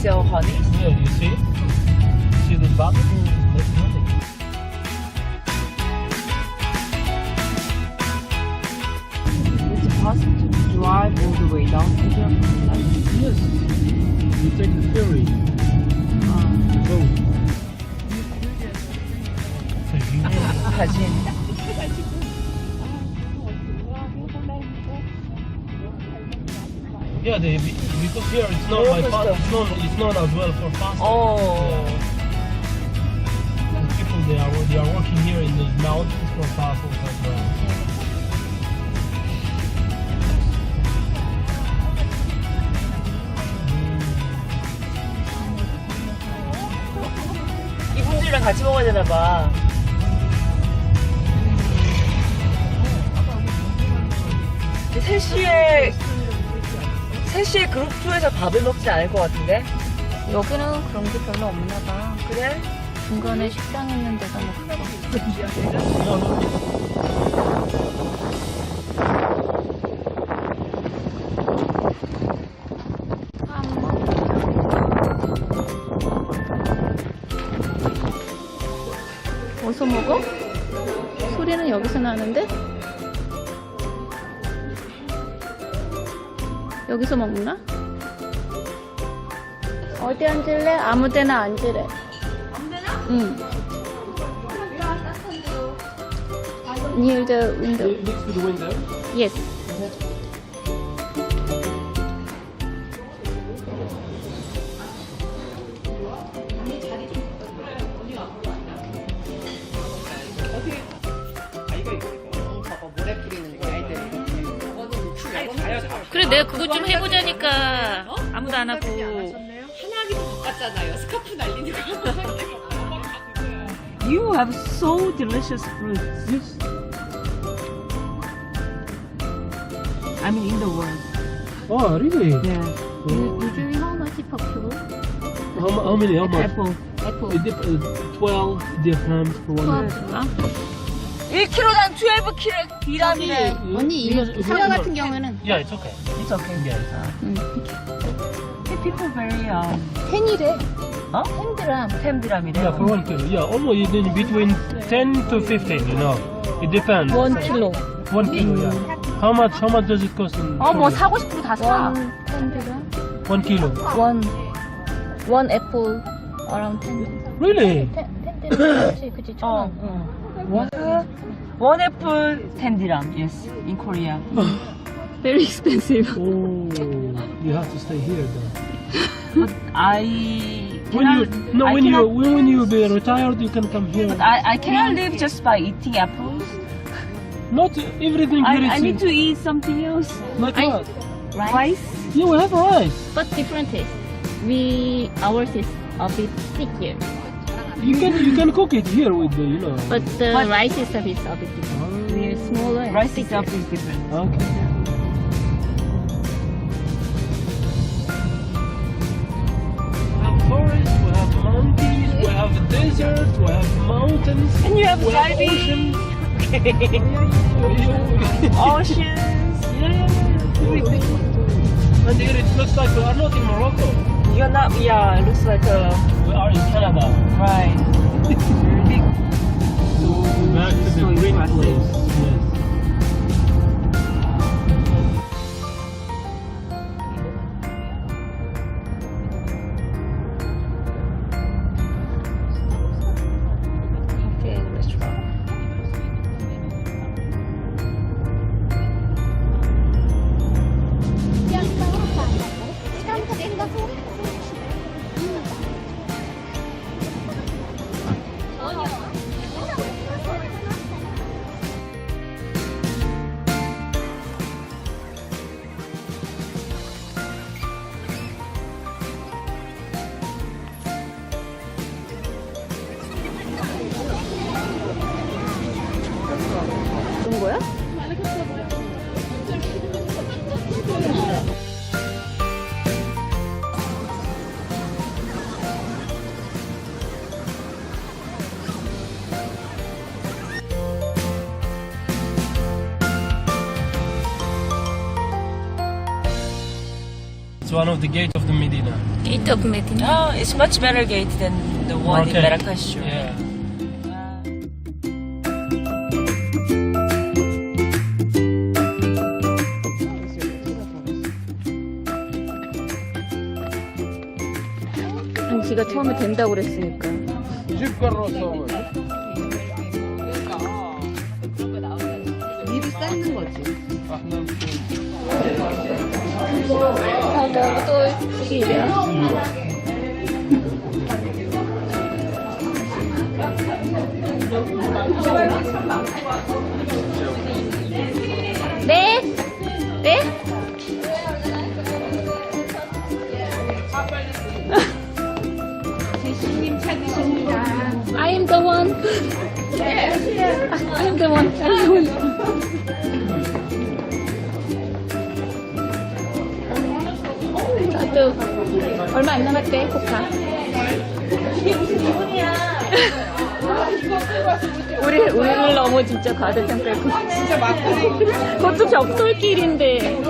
sell honey? Yeah, you see? See this bag? Mm. That's honey. Is it possible to drive all the way down to here? Yes. You take the ferry. Ah. Boat. 사진. Yeah, they, because here it's not Roller like fast, it's not, it's not as well for fast. 어. People they are they are working here in the mountains for fast as well. 이분들이랑 같이 먹어야 되나 봐. 근데 3시에 3시에 그룹 투에서 밥을 먹지 않을 것 같은데? 여기는 그런 게 별로 없나 봐. 그래? 중간에 식당 있는 데가 뭐 그거. No, no. 어디서 먹어? 소리는 여기서 나는데? 여기서 먹나? 어디 앉을래? 아무 데나 앉으래. 아무 데나? 응. Near the window. Next to the window. Yes. 내가 그거 좀 해보자니까 아무도 안 하고 You have so delicious fruit. Yes. I mean in the world. Oh, really? Yeah. usually how much popular? How, mu- how many? How much? Apple. Apple It dep- uh, 12 dirhams for one. 12인가? 1kg당 12kg 디람이래. 언니 이거 사과 같은 경우에는 Yeah, it's okay. It's okay. Yeah. 응. People very um. 펜이래 어? 펜드람 10디람이래. Yeah, for one kilo. Yeah, almost in between 10 to 15, you know. It depends. One kilo, yeah. How much? How much does it cost? In 어, 뭐 Korea? 사고 싶으면 다 사. 원 펜드람 One kilo. 원, 원 애플 around 10 Really? 펜드람 그치 그치 어. 천원 원, What? One apple ten. Yes, in Korea. Very expensive. Oh, you have to stay here then. But I When you cannot. no, I when you cannot- when you be retired, you can come here. But I, I cannot live just by eating apples. Not everything I. I need to eat something else. Like I- what? Rice. Yeah, we have rice. But different taste. We ours is a bit thicker. You can you can cook it here with the you know. But the rice is a bit different. Ah. They're smaller. Rice thicker. is different. Okay. We have forests, we have mountains, we have deserts, we have mountains, And you have we have oceans. Yeah, oceans. yeah, yeah. And here it looks like we are not in Morocco. You're not. Yeah, it looks like a. We are in Canada right. It's one of the gates of the Medina. Gate of Medina. Oh, it's much better gate than the one in Okay. Marrakesh. Yeah. 당시가 처음에 된다고 그랬으니까. 미리 쌓는 거지. 아, 뭐또 길이야? 네? 네? I am the one. I am the one. I am the one. 나도 얼마 안 남았대 코카 우리 우리를 너무 진짜 과대평가해 진짜 막걸리 그것도 벽돌길인데.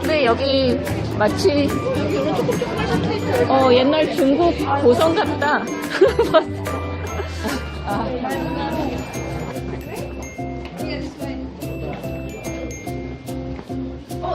근데 여기 마치 어 옛날 중국 고성 같다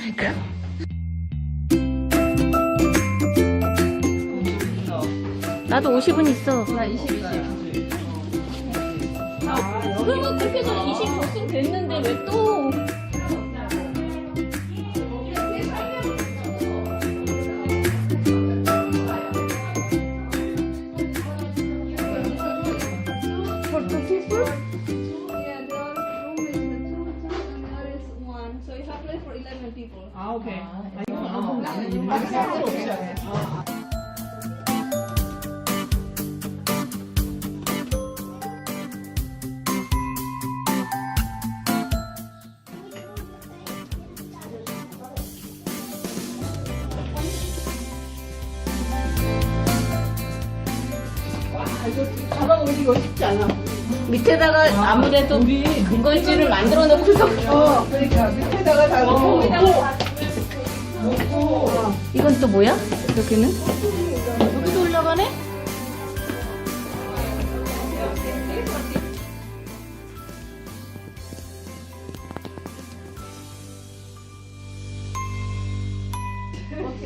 그러니까 나도 50은 있어. 나 20, 20 그러면 그렇게 해서 20 밑에다가 아무래도 근거지를 만들어 놓고서 어, 그러니까 밑에다가 다 놓고 이건 또 뭐야? 여기는? 여기도 올라가네?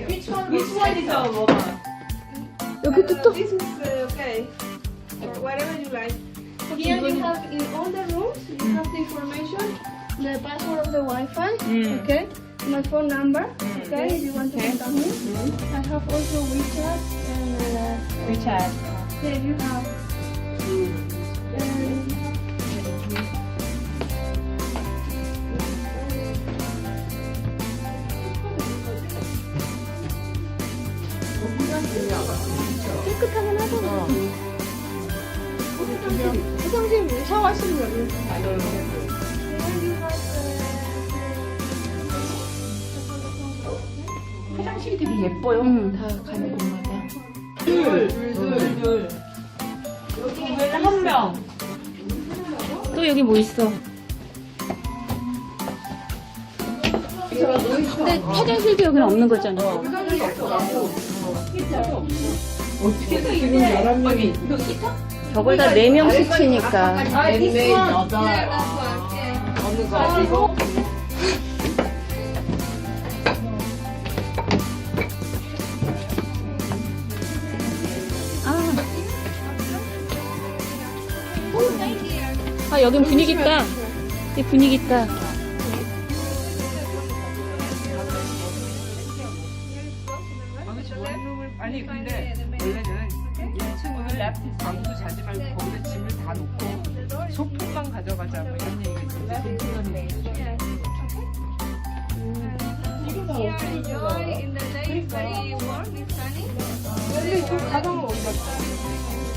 Which one is 여기도 또 This is uh, okay. guys. Here you have in all the rooms you mm. have the information, the password of the Wi-Fi, mm. okay, my phone number, okay, if you want to contact me. Mm-hmm. I have also WeChat and uh, WeChat. Yeah, you have. Um, 結構食べなかった。 잖아. 화장실 샤워하시는 거 화장실이 되게 예뻐요. 다 가는 곳마다. 둘, 둘, 둘, 둘. 여기는 한 명. 또 여기 뭐 있어? 근데 화장실도 여기는 없는 거잖아. 어떻게 해서 11명이. 저걸 다 4명씩 치니까. 어느 거? 아. 아, 여긴 분위기 있다. 이 분위기 있다. 가져가자 뭐 이런 얘기가 있는데 sunny. 근데 저 가방을 어디다